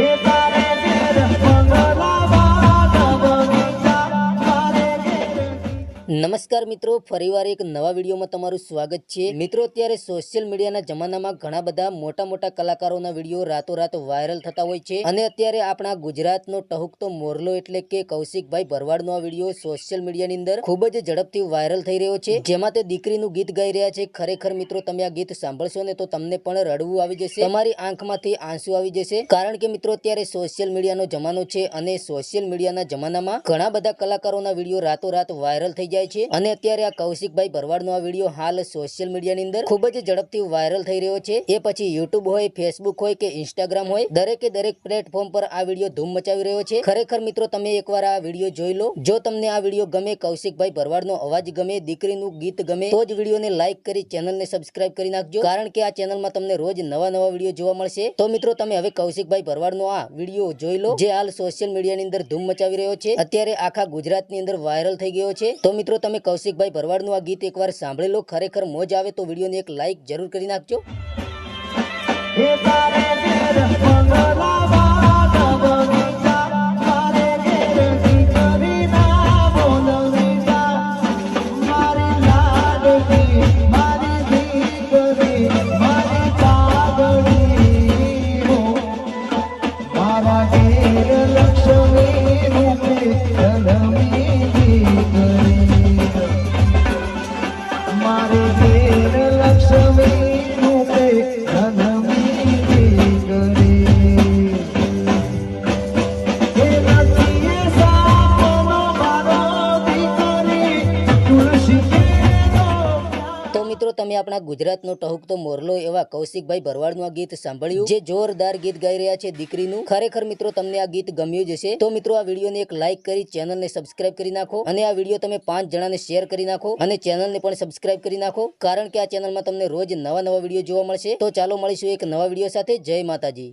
It's નમસ્કાર મિત્રો, ફરીવાર એક નવા વિડીયોમાં તમારું સ્વાગત છે. મિત્રો, અત્યારે સોશિયલ મીડિયાના જમાનામાં ઘણા બધા મોટા મોટા કલાકારોના વીડિયો રાતોરાત વાયરલ થતા હોય છે. અને અત્યારે આપણા ગુજરાતનો ટહુકતો મોરલો એટલે કે કૌશિકભાઈ ભરવાડનો આ વીડિયો સોશિયલ મીડિયાની અંદર ખૂબ જ ઝડપથી વાયરલ થઈ રહ્યો છે. જેમાં તે દીકરીનું ગીત ગાઈ રહ્યા છે. ખરેખર મિત્રો, તમે આ ગીત સાંભળશો ને તો તમને પણ રડવું આવી જશે. તમારી આંખમાંથી આંસુ આવી જશે. કારણ કે મિત્રો, અત્યારે સોશિયલ મીડિયાનો જમાનો છે અને સોશિયલ મીડિયાના જમાનામાં ઘણા બધા કલાકારોના વીડિયો રાતોરાત વાયરલ થઈ જાય છે. અને અત્યારે આ કૌશિકભાઈ ભરવાડનો આ વીડિયો હાલ સોશિયલ મીડિયાની અંદર ખૂબ જ ઝડપથી વાયરલ થઈ રહ્યો છે. એ પછી યુટ્યુબ હોય ફેસબુક હોય કે ઇન્સ્ટાગ્રામ હોય, દરેકે દરેક પ્લેટફોર્મ પર આ વીડિયો ધૂમ મચાવી રહ્યો છે. ખરેખર મિત્રો, તમે એકવાર આ વીડિયો જોઈ લો. જો તમને આ વીડિયો ગમે, કૌશિકભાઈ ભરવાડનો અવાજ ગમે, દીકરીનું ગીત ગમે, તો જ વિડીયોને લાઈક કરી ચેનલને સબસ્ક્રાઇબ કરી નાખજો. કારણ કે આ ચેનલમાં તમને રોજ નવા નવા વીડિયો જોવા મળશે. તો મિત્રો, તમે હવે કૌશિકભાઈ ભરવાડનો આ વીડિયો જોઈ લો, જે હાલ સોશિયલ મીડિયાની અંદર ધૂમ મચાવી રહ્યો છે. અત્યારે આખા ગુજરાતની અંદર વાયરલ થઈ ગયો છે. તો મિત્રો તમે કૌશિકભાઈ ભરવાડનું આ ગીત એકવાર સાંભળી લો ખરેખર મોજ આવે તો વિડીયોને એક લાઈક જરૂર કરી નાખજો. મિત્રો, તમે આપણા ગુજરાતનો ટહુકતો મોરલો એવા કૌશિકભાઈ ભરવાડનું આ ગીત સાંભળ્યું? જે જોરદાર ગીત ગાઈ રહ્યા છે દીકરીનું. ખરેખર મિત્રો, તમને આ ગીત ગમ્યું જ હશે. તો મિત્રો, આ વિડીયોને એક લાઈક કરી, ચેનલને સબસ્ક્રાઇબ કરી નાખો. અને આ વીડિયો તમે પાંચ જણાને શેર કરી નાખો. અને ચેનલને પણ સબસ્ક્રાઇબ કરી નાખો. કારણ કે આ ચેનલમાં તમને રોજ નવા નવા વીડિયો જોવા મળશે. તો ચાલો મળીશું એક નવા વીડિયો સાથે. જય માતાજી.